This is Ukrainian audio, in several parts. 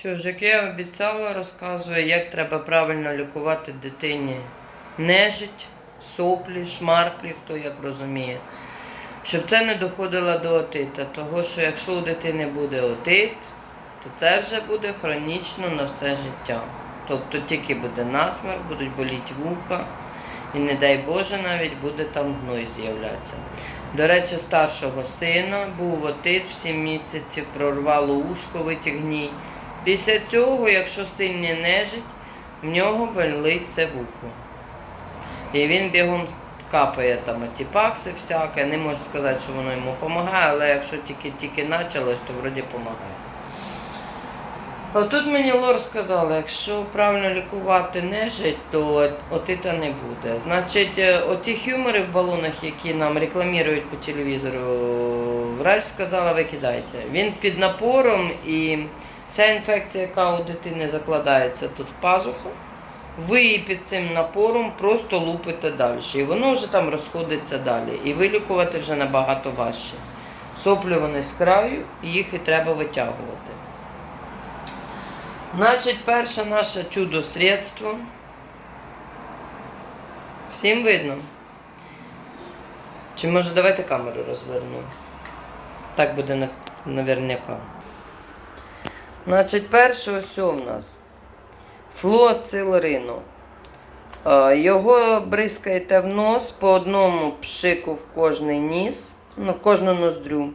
Що ж, як я обіцяла, розказую, як треба правильно лікувати дитині нежить, соплі, шмарклі, хто як розуміє. Щоб це не доходило до отита. Того, що якщо у дитини буде отит, то це вже буде хронічно на все життя. Тобто тільки буде насмерть, будуть боліти вуха, і не дай Боже, навіть буде там гной з'являтися. До речі, старшого сина був отит в 7 місяців, прорвало ушко, витягній. Після цього, якщо сильні нежить, в нього болить це вухо. І він бігом капає там ті пакси всяке. Не можу сказати, що воно йому допомагає, але якщо тільки-тільки почалось, то вроді допомагає. А тут мені Лор сказала, якщо правильно лікувати нежить, то отита не буде. Значить, е, оті хюмори в балонах, які нам рекламують по телевізору, врач сказала, викидайте. Він під напором і ця інфекція, яка у дитини закладається тут в пазуху, ви її під цим напором просто лупите далі. І воно вже там розходиться далі. І вилікувати вже набагато важче. Соплі вони з краю, їх і треба витягувати. Значить, перше наше чудо-средство. Всім видно. Чи може давайте камеру розверну? Так буде на- наверняка. Значить, перше ось у нас флуоцилрину. Е, Його бризкаєте в нос по одному пшику в кожний ніс, ну, в кожну ноздрю.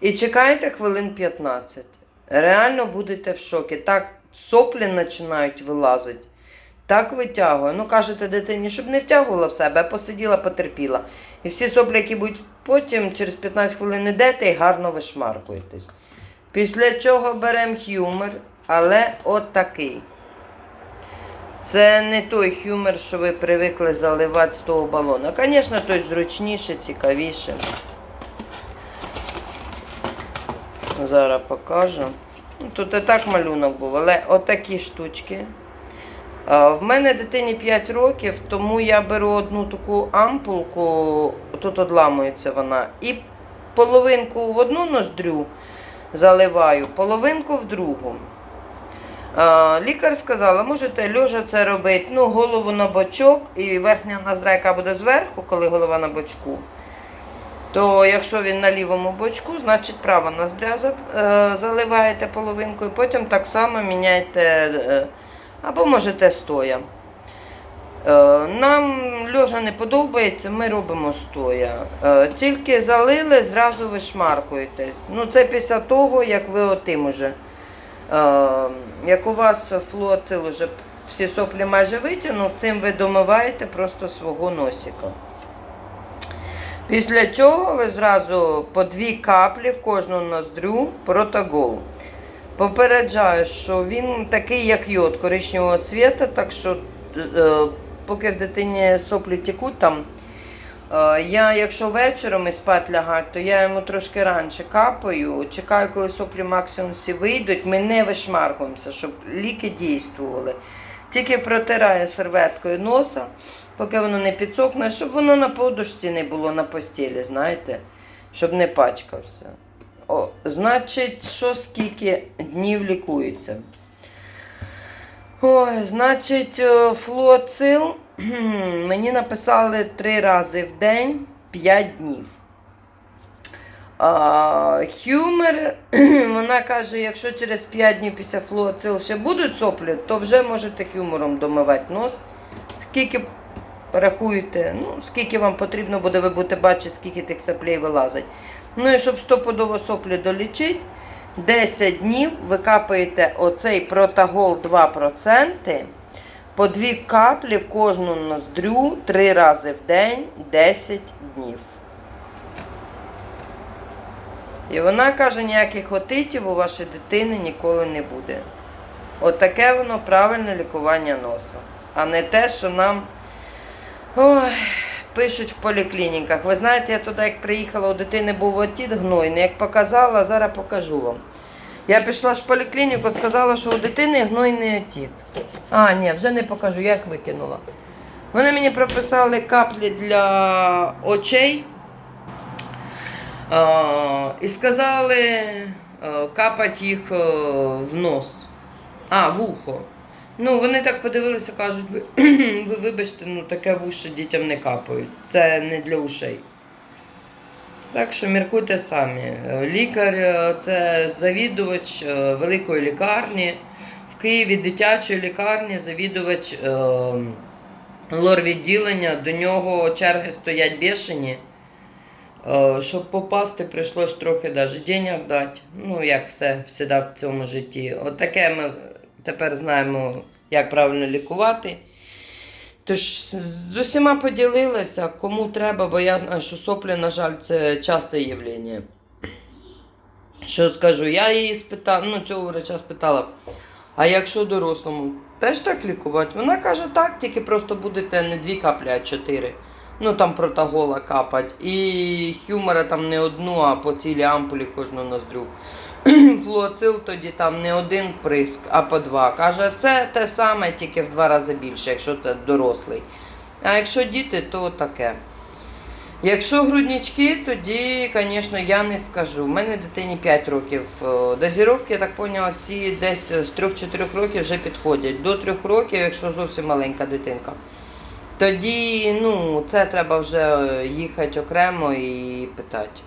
І чекайте хвилин 15. Реально будете в шокі. Так соплі починають вилазити. Так витягує. Ну, кажете дитині, щоб не втягувала в себе, а посиділа, потерпіла. І всі соплі, які будуть потім, через 15 хвилин йдете і гарно вишмаркуєтесь. Після чого беремо хюмер, але от такий. Це не той хюмер, що ви привикли заливати з того балона. Звісно, той зручніше, цікавіше. Зараз покажу. Ну, Тут і так малюнок був, але отакі штучки. В мене дитині 5 років, тому я беру одну таку ампулку, тут одламується вона, і половинку в одну ноздрю заливаю, половинку в другу. Лікар сказала, можете льожа це робити, ну, голову на бочок і верхня ноздря, яка буде зверху, коли голова на бочку. То якщо він на лівому бочку, значить права ноздря е, заливаєте половинкою, потім так само міняєте е, або можете стоя. Е, Нам льожа не подобається, ми робимо стоя. Е, Тільки залили, зразу вишмаркуєтесь. Ну, це після того, як ви отим уже. е, Як у вас флуоцил уже всі соплі майже витягнув, цим ви домиваєте просто свого носика. Після чого ви зразу по дві каплі в кожну ноздрю протагол. Попереджаю, що він такий, як йод коричневого цвіта, так що поки в дитині соплі текуть там, е, я, якщо вечором і спать лягать, то я йому трошки раніше капаю, чекаю, коли соплі максимум всі вийдуть, ми не вишмаркуємося, щоб ліки дійствували. Тільки протираю серветкою носа, поки воно не підсохне, щоб воно на подушці не було на постілі, знаєте, щоб не пачкався. О, значить, що скільки днів лікується? Ой, значить, е, флуоцил мені написали три рази в день 5 днів. Хюмер, вона каже, якщо через 5 днів після флуоцил ще будуть соплі, то вже можете хюмором домивати нос. Скільки рахуєте, ну, скільки вам потрібно буде, ви будете бачити, скільки тих соплей вилазить. Ну і щоб стопудово соплі долічити, 10 днів ви капаєте оцей протагол 2%, по 2 каплі в кожну ноздрю 3 рази в день 10 днів. І вона каже, ніяких отитів у вашої дитини ніколи не буде. Отаке воно правильне лікування носа. А не те, що нам ой, пишуть в поліклініках. Ви знаєте, я туди, як приїхала, у дитини був отіт гнойний. Як показала, зараз покажу вам. Я пішла ж в поліклініку, сказала, що у дитини гнойний отіт. А, ні, вже не покажу, як викинула. Вони мені прописали каплі для очей. А, і сказали а, капати їх а, в нос. А, вухо. Ну, вони так подивилися, кажуть, ви, ви вибачте, ну таке вуше дітям не капають. Це не для ушей. Так що міркуйте самі. Лікар е, це завідувач е, великої лікарні. В Києві дитячої лікарні, завідувач е, лор-відділення, до нього черги стоять бешені. Е, Щоб попасти, прийшлось трохи навіть денег дати. Ну, як все всегда в цьому житті. От ми тепер знаємо, як правильно лікувати. Тож з усіма поділилася, кому треба, бо я знаю, що соплі, на жаль, це часте явлення. Що скажу, я її спитала, ну цього врача спитала, а якщо дорослому теж так лікувати? Вона каже, так, тільки просто будете не дві каплі, а чотири. Ну там протагола капать. І хюмора там не одну, а по цілій ампулі кожну ноздрю. Флуоцил тоді там не один приск, а по два. Каже, все те саме, тільки в два рази більше, якщо ти дорослий. А якщо діти, то таке. Якщо груднички, тоді, звісно, я не скажу. У мене дитині 5 років. Е, Дозіровки, я так поняла, ці десь з 3-4 років вже підходять. До 3 років, якщо зовсім маленька дитинка. Тоді, ну, це треба вже їхати окремо і питати.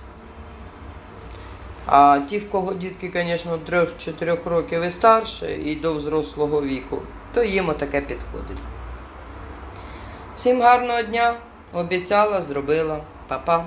А ті, в кого дітки, звісно, 3-4 років і старше, і до взрослого віку, то їм отаке підходить. Всім гарного дня! Обіцяла, зробила. Па-па!